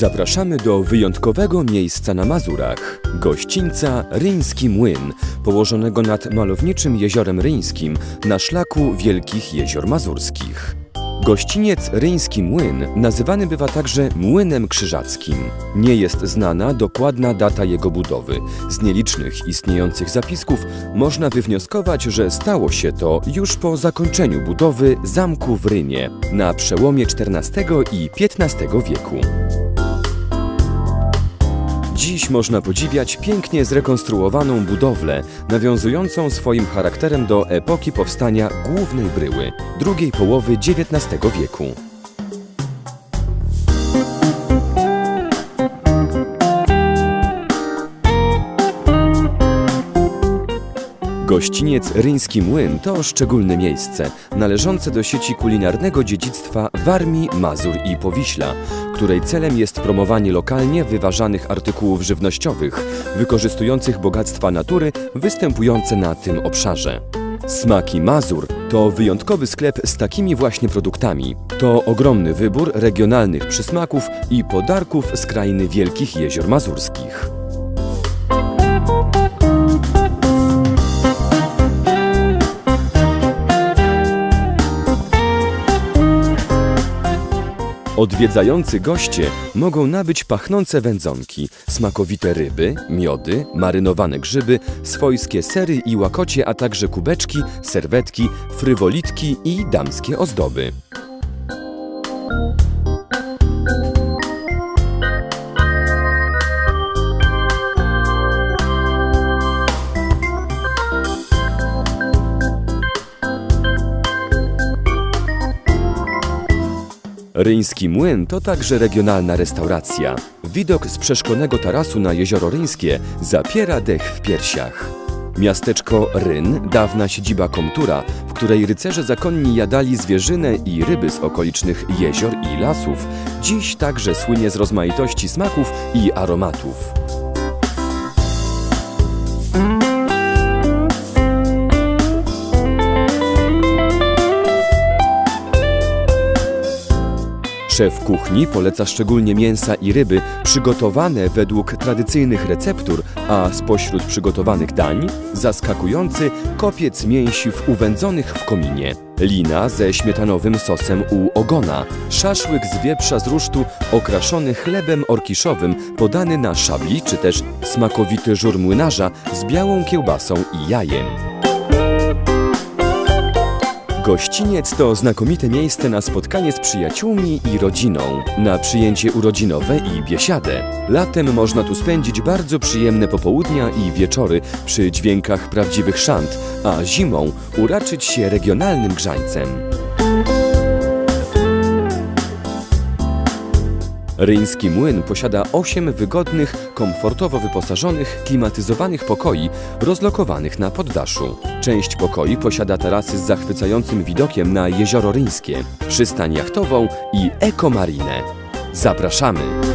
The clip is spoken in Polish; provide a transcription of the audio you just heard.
Zapraszamy do wyjątkowego miejsca na Mazurach, gościńca Ryński Młyn, położonego nad malowniczym jeziorem Ryńskim na szlaku Wielkich Jezior Mazurskich. Gościniec Ryński Młyn nazywany bywa także Młynem Krzyżackim. Nie jest znana dokładna data jego budowy. Z nielicznych istniejących zapisków można wywnioskować, że stało się to już po zakończeniu budowy zamku w Rynie na przełomie XIV i XV wieku. Dziś można podziwiać pięknie zrekonstruowaną budowlę, nawiązującą swoim charakterem do epoki powstania głównej bryły, drugiej połowy XIX wieku. Gościniec Ryński Młyn to szczególne miejsce, należące do sieci kulinarnego dziedzictwa Warmii, Mazur i Powiśla, której celem jest promowanie lokalnie wyważanych artykułów żywnościowych, wykorzystujących bogactwa natury występujące na tym obszarze. Smaki Mazur to wyjątkowy sklep z takimi właśnie produktami. To ogromny wybór regionalnych przysmaków i podarków z krainy Wielkich Jezior Mazurskich. Odwiedzający goście mogą nabyć pachnące wędzonki, smakowite ryby, miody, marynowane grzyby, swojskie sery i łakocie, a także kubeczki, serwetki, frywolitki i damskie ozdoby. Ryński Młyn to także regionalna restauracja. Widok z przeszklonego tarasu na jezioro Ryńskie zapiera dech w piersiach. Miasteczko Ryn, dawna siedziba komtura, w której rycerze zakonni jadali zwierzynę i ryby z okolicznych jezior i lasów, dziś także słynie z rozmaitości smaków i aromatów. Szef kuchni poleca szczególnie mięsa i ryby przygotowane według tradycyjnych receptur, a spośród przygotowanych dań zaskakujący kopiec mięsiw uwędzonych w kominie, lina ze śmietanowym sosem u ogona, szaszłyk z wieprza z rusztu okraszony chlebem orkiszowym podany na szabli, czy też smakowity żur młynarza z białą kiełbasą i jajem. Gościniec to znakomite miejsce na spotkanie z przyjaciółmi i rodziną, na przyjęcie urodzinowe i biesiadę. Latem można tu spędzić bardzo przyjemne popołudnia i wieczory przy dźwiękach prawdziwych szant, a zimą uraczyć się regionalnym grzańcem. Ryński Młyn posiada 8 wygodnych, komfortowo wyposażonych, klimatyzowanych pokoi rozlokowanych na poddaszu. Część pokoi posiada tarasy z zachwycającym widokiem na jezioro Ryńskie, przystań jachtową i ekomarinę. Zapraszamy!